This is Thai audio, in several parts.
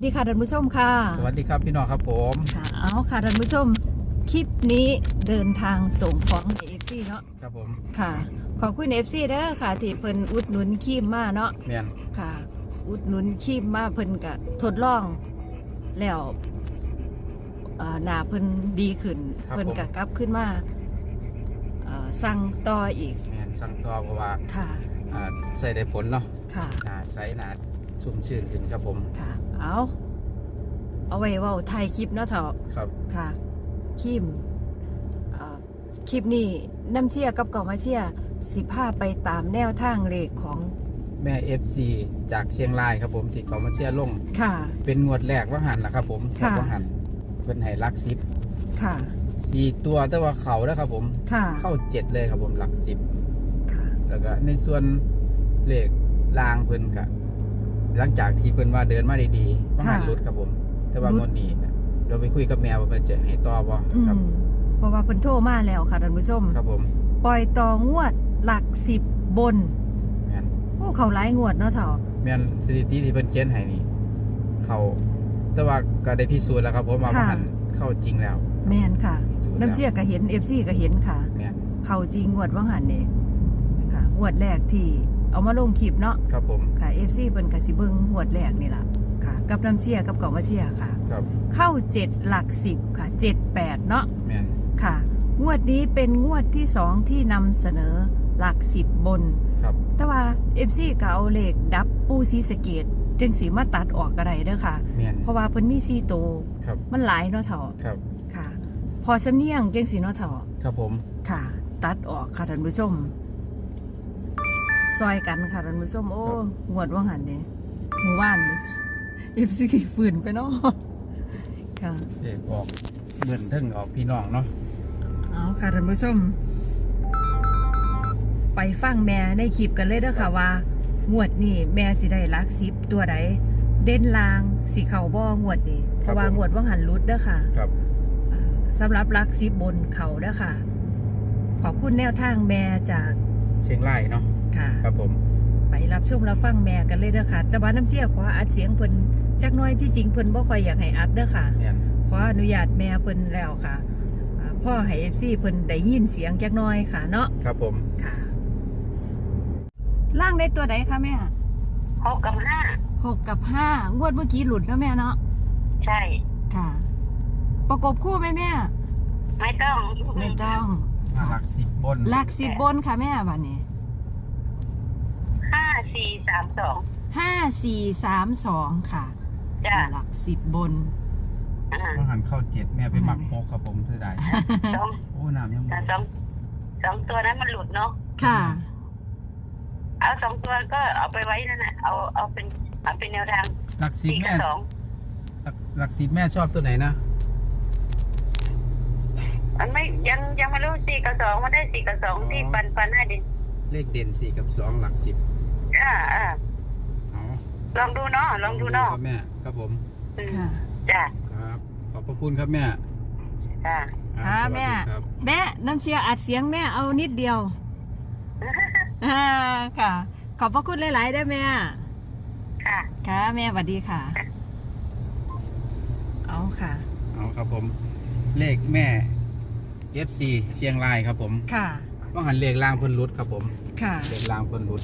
สวัสดีค่ะท่านผู้ชมค่ะสวัสดีครับพี่น้องครับผมค่ะเอาค่ะท่านผู้ชม คลิปนี้เดินทางส่งของให้เอฟซีเนาะครับผมค่ะ ขอบคุณเอฟซีเด้อค่ะที่เพิ่นอุดหนุนครีมมาเนาะแมนค่ะ อุดหนุนครีมมาเพิ่นก็ทดลอง แล้วอ่าหน้าเพิ่นดีขึ้นเพิ่นก็กลับขึ้นมาเอ่อสั่งต่ออีกแมนสั่งต่อเพราะว่าค่ะอ่าใส่ได้ผลเนาะค่ะหนาใสหนาชุ่มชื่นขึ้นครับผมค่ะ เอาเอาไว้เว่าไทยคลิปเนาะเถอะครับ ค่ะคลิปเอ่อคลิปนี้น้ำเชี่ยกับเก่ามาเชี่ยสิพาไปตามแนวทางเลขของแม่เอฟซีจากเชียงรายครับผมที่เขามาเชียร์ลงค่ะ เป็นงวดแรกว่าหันละครับ ผมงวค่ะดว่าหันเพิ่นให้ลักสิบค่ะสี่ตัวแต่ว่าเขาแล้วครับ ผมค่ะเข้าเจ็ดเลยครับผมหลักสิบค่ะ แล้วก็ในส่วนเลขลางเพิ่นกะ หลังจากที่เพิ่นว่าเดินมาดีๆว่าหันค่ะรุดครับผม แต่ว่างวดนี้น่ะเราไปคุยกับแมวว่าเพิ่นจะให้ต่อบ่อืครับมเพราะว่าเพิ่นโทรมาแล้วค่ะท่านผู้ชมครับผม ปล่อยต่องวดหลักสิบบนแมนโอ้เขาหลายงวดเนาะเถอะแม่นสถิติที่เพิ่นเขียนให้นี่เขาแต่ว่าก็ได้พิสูจน์แล้วครับผมว่ามันหันเข้าจริงแล้ว แม่นค่ะพิสูจน์แล้วน้ำเชี่ยก็เห็นเอฟซีก็เห็นค่ะแม่นเขาจริงงวดว่างหันนี่ค่ะงวดแรกที่ เอามาลงคลิปเนาะครับผมค่ะเอฟซีเพิ่นก็สิเบิ่งงวดแรกนี่ล่ะค่ะ กับน้ำเชี่ยกับเก่ามาเชี่ยค่ะ ครับเข้าเจ็ดหลักสิบค่ะเจ็ดแปดเนาะแม่นค่ะ งวดนี้เป็นงวดที่สองที่นำเสนอหลักสิบบน ครับ แต่ว่าเอฟซีก็เอาเลขดับปูซีสะเกตจึงสีมาตัดออกก็ได้เด้อค่ะ แม่นเพราะว่าเพิ่นมีซีโตวครับมันหลายเนาะเถาะครับค่ะ พอสำเนียงจังสีเนาะเถาะครับผม ค่ะ ตัดออกค่ะท่านผู้ชม ซอยกันค่ะท่านผู้ชมโอ้งวดว่างหันเนี่ยหมู่บ้านเลยอีฟซีฝืนไปเนาะค่ะเลขออกเบิ่นเทึงออกพี่น้องเนาะเอาค่ะท่านผู้ชม ไปฟังแม่ในคลิปกันเลยเด้อค่ะว่างวดนี้แม่สิได้ลักซิปตัวใดเด่นลางสีเขาบ่งวดนี้เพราะว่างวดว่างหันรุดเด้อค่ะครับอ่าสำหรับลักซิปบนเขาเด้อค่ะ ขอบคุณแนวทางแม่จากเชียงรายเนาะ ค่ะ ครับผม ไปรับชมรับฟังแม่กันเลยเด้อค่ะ แต่ว่าน้ำเสียขออัดเสียงเพิ่นจักหน้อยที่จริงเพิ่นบ่ค่อยอยากให้อัดเด้อค่ะ แม่นขออนุญาตแม่เพิ่นแล้วค่ะอ่าพ่อให้ FC เพิ่นได้ยินเสียงจักหน้อยค่ะเนาะครับผม ค่ะ ล่างได้ตัวใดคะแม่หกกับห้าหกกับห้างวดเมื่อกี้หลุดแล้วแม่เนาะใช่ ค่ะ ประกบคู่ไหมแม่ไม่ต้องไม่ต้องมาหลักสิบบน หลักสิบบนค่ะแม่บัดนี้ห้า สี่สามสองห้าสี่สามสองค่ะ จ้ะหลักสิบบน อ่าว่าหันเข้าเจ็ดแม่ไปหมักโมกครับผมเพื่อได้สองโอ้น้ำยังอ่าสองสองตัวนั้นมันหลุดเนาะค่ะ เอาสองตัวก็เอาไปไว้นั่นแหละเอาเอาเป็นเอาเป็นแนวทางหลักสิบสี่กัแม่บสองหลักหลักสิบแม่ชอบตัวไหนนะมันไม่ยังยังไม่รู้สี่กับสองมันได้สี่กับสองที่ปันปันให้ดิเลขเด่นสี่กับสองหลักสิบ อ่าอ่าเอาลองดูเนาะลองดูเนาะครับแม่ครับผมอืมค่ะ จ้ะครับ ขอบพระคุณครับแม่จ้ะ อ่าค่ะสวัสแม่ดีครับแม่น้ำเชียร์อัดเสียงแม่เอานิดเดียวอ่าค่ะ ขอบพระคุณหลายๆได้วยแม่ ค่ะ ค่ะ แม่สวัสดีค่ะ เอาค่ะ เอาครับผม เลขแม่ FC เชียงรายครับผมค่ะต้องหันเลขล่างเพิ่นรุดครับผมค่ะ เลขล่างเพิ่นรุด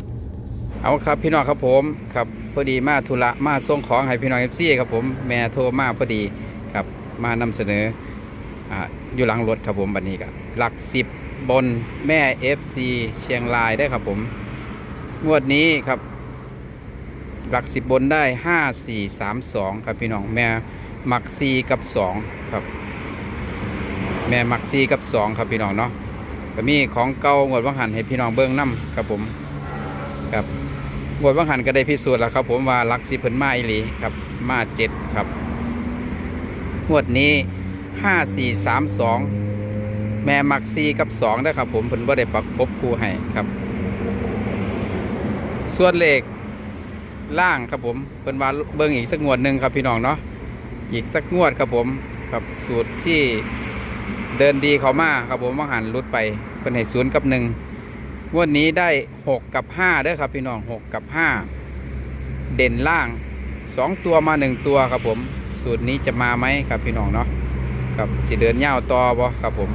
เอาครับพี่น้องครับผมครับพอดีมาธุระมาส่งของให้พี่น้อง FC ครับผมแม่โทรมาพอดีครับมานำเสนออ่าอยู่หลังรถครับผมบัดนี้ก็หลักสิบบนแม่ FC เชียงรายได้ครับผมงวดนี้ครับ หลักสิบบนได้ห้าสี่สามสองครับพี่น้องแม่หมักซีกับสองครับ แม่หมักซีกับสองครับพี่น้องเนาะก็มีของเก่างวดวังหันให้พี่น้องเบิ้งน้ำครับผมครับ งวดวังหันก็ได้พิสูจน์แล้วครับ ผมว่าลักสิเพิ่นมาอีหลีครับ มาเจ็ดครับงวดนี้ห้าสี่สามสองแม่มักซีกับสองได้ครับ ผมเพิ่นว่าได้ประกบคู่ให้ครับ ส่วนเลขล่างครับผมเพิ่นว่าเบิ่งอีกสักงวดหนึ่งครับพี่น้องเนาะอีกสักงวดครับผมกับสูตรที่เดินดีเขามาครับผมว่าหันรุดไปเพิ่นให้ศูนย์กับหนึ่ง งวดนี้ได้หกกับห้าเด้อครับพี่น้องหกกับห้าเด่นล่างสองตัวมาหนึ่งตัวครับผม สูตรนี้จะมาไหมครับพี่น้องเนาะครับจะเดินเยาต่อบ่ครับผม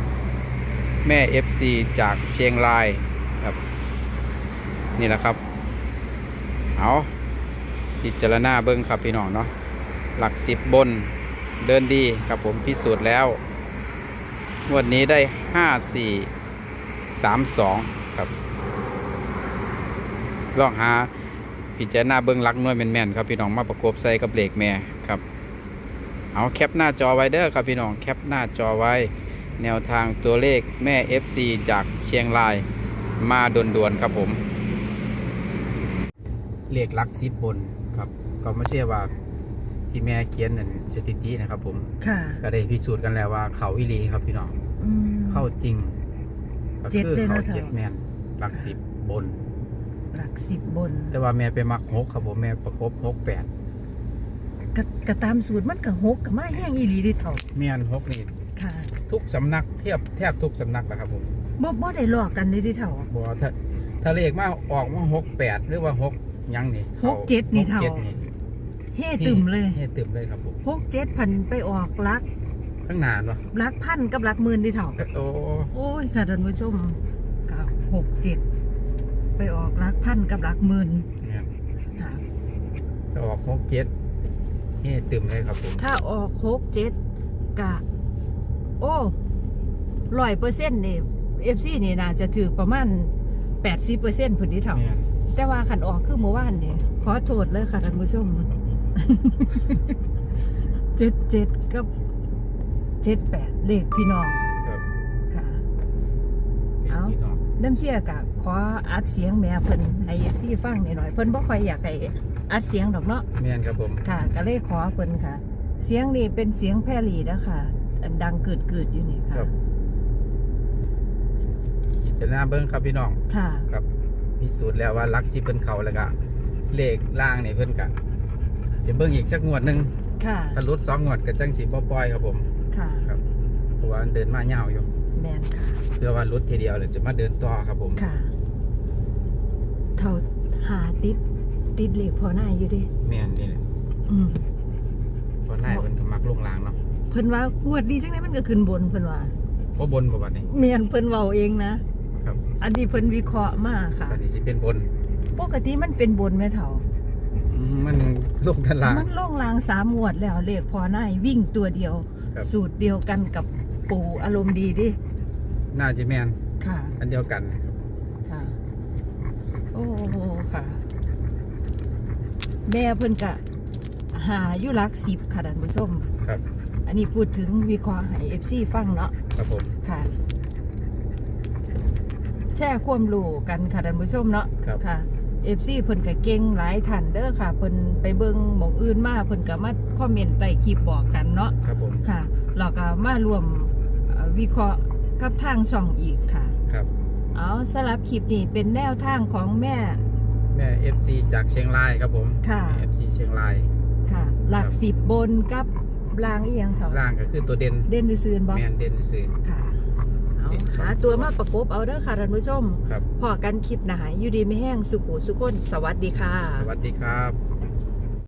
แม่ FC จากเชียงรายครับ นี่แหละครับ เอาพิจารณาเบิ้งครับพี่น้องเนาะหลักสิบบนเดินดีครับผมพิสูจน์แล้วงวดนี้ได้ห้าสี่สามสอง ลองหาพิจารณาเบิ้งหลักหน่วยแม่นๆครับพี่น้องมาประกบใส่กับเหล็กแม่ครับ เอาแคปหน้าจอไว้เด้อครับพี่น้องแคปหน้าจอไว้ แนวทางตัวเลขแม่ FC จากเชียงรายมาด่วนๆครับผมเลขหลักสิบบนครับ ก็ไม่ใช่ว่าที่แม่เขียนนั่นสถิตินะครับ ผมค่ะ ก็ได้พิสูจน์กันแล้วว่าเขาอิลีครับพี่น้องอืม เข้าจริงก็เจ็ดคือเลยเขานะเถอะเจ็ดแมนหลักสิบบน หลักสิบบนแต่ว่าแม่ไปมักหกครับผมแม่ประกบหกแปดกะกะตามสูตรมันก็หกกับมาแห้งอีหลีเดิเถ่าแม่นหกนี่ค่ะทุกสำนักเทียบแทบทุกสำนักแหละครับผมบ่บ่ได้ลอกกันเด้เดิเถ่าบอกว่าถ้าถ้าเลขมาออกมาหกแปดหรือว่าหกหยังนี่หกเจ็ดนี่เท่าหกจ็ดนี่เฮ่ตึมเลยเฮ้ตึมเลยครับผมหกเจ็ดพันไปออกลักข้างหนานวะลักพันกับลักหมื่นเดิเถ่าโอ้โอ้ยค่ะท่านผู้ชมกับหกเจ็ด ไปออกลักพันกับลักหมื่นเนี่ยค่ะถ้าออกหกเจ็ดเฮ้ตึมเลยครับผมถ้าออกหกเจ็ดกะ โอ้ร้อยเปอร์เซ็นต์นี่เอฟซีนี่น่าจะถือประมาณแปดสิบเปอร์เซ็นต์ผลที่เถ่าเนี่ยแต่ว่าขันออกคือเมื่อวานนี่ขอโทษเลยค่ะท่านผู้ชมเจ็ดเจ็ดกับเจ็ดแปดเลขพี่น้อง พี่น้องน้ำเชี่ยกะขออัดเสียงแม่เพิ่นให้เอฟซีฟังหน่อยๆเพิ่นบ่ค่อยอยากให้อัดเสียงดอกเนาะแม่นครับผม ค่ะ ก็เลยขอเพิ่นค่ะ เสียงนี่เป็นเสียงแพรลีนะคะอันดังเกิดเกิดๆอยู่นี่คค่ะรับพิจารณาเบิ้งครับพี่น้อง ค่ะ ครับพิสูจน์แล้วว่าลักสิเพิ่นเขาแล้วก็เลขล่างนี่เพิ่นกะจะเบิ้งอีกสักงวดหนึ่งค่ะ ถ้าลดสองงวดก็จังสิบ่ปล่อยครับผม ค่ะครับเพราะว่าเดินมาเงาวอยู่ แมนค่ะ เพื่อว่าลดทีเดียวเลยจะมาเดินต่อครับผม ค่ะ เท่าหาติดติดเหล็กพอหน้าอยู่เดิแม่นนี่แหละอืมเพราะนายเพิ่นก็มักลงลางเนาะเพิ่นว่างวดดีจังไดมันก็ขึ้นบนเพิ่นว่าบ่บนบ่บัดนี้เมียนเพิ่นเว้าเองนะ ครับอันนี้เพิ่นวิเคราะห์มาค่ะบัดนี้สิเป็นบน ปกติมันเป็นบนแม่เฒ่า อืมมันลงทันลาง มันลงรางสามงวดแล้วเลขพอหน้าวิ่งตัวเดียว ครับ สูตรเดียวกันกับ ปู่อารมณ์ดีดิ น่าจะแม่นค่ะ อันเดียวกัน ค่ะ โอ้โหค่ะ แม่เพิ่นกะ หาอยู่หลักสิบค่ะท่านผู้ชมครับ อันนี้พูดถึงวิเคราะห์ให้เอฟซีฟังเนาะ ครับผม ค่ะ แช่ความรู้กันค่ะท่านผู้ชมเนาะ ครับ ค่ะ เอฟซีเพิ่นก็เก่งหลายท่านเด้อค่ะเพิ่นไปเบิ่งหมองอื่นมาเพิ่นก็มาคอมเมนต์ใต้คลิปบอกกันเนาะครับผมค่ะแล้วก็มารวมเอ่อวิเคราะห์กับทางช่องอีกค่ะ ครับ เอาสำหรับคลิปนี้เป็นแนวทางของแม่แม่ FC จากเชียงรายครับผม ค่ะแม่ FC เชียงราย ค่ะ หลักครับ สิบบนกับรางอีหยังเถาล่างก็คือตัวเด่นเด่นซื่นๆบ่แมนเด่นซื่อค่ะ เอาเด่นสองหาตัวมาประกบเอาเด้อค่ะท่านผู้ชมครับ พอกันคลิปหนาอยู่ดีไม่แห้งสุขุสุขคนสวัสดีค่ะ สวัสดีครับ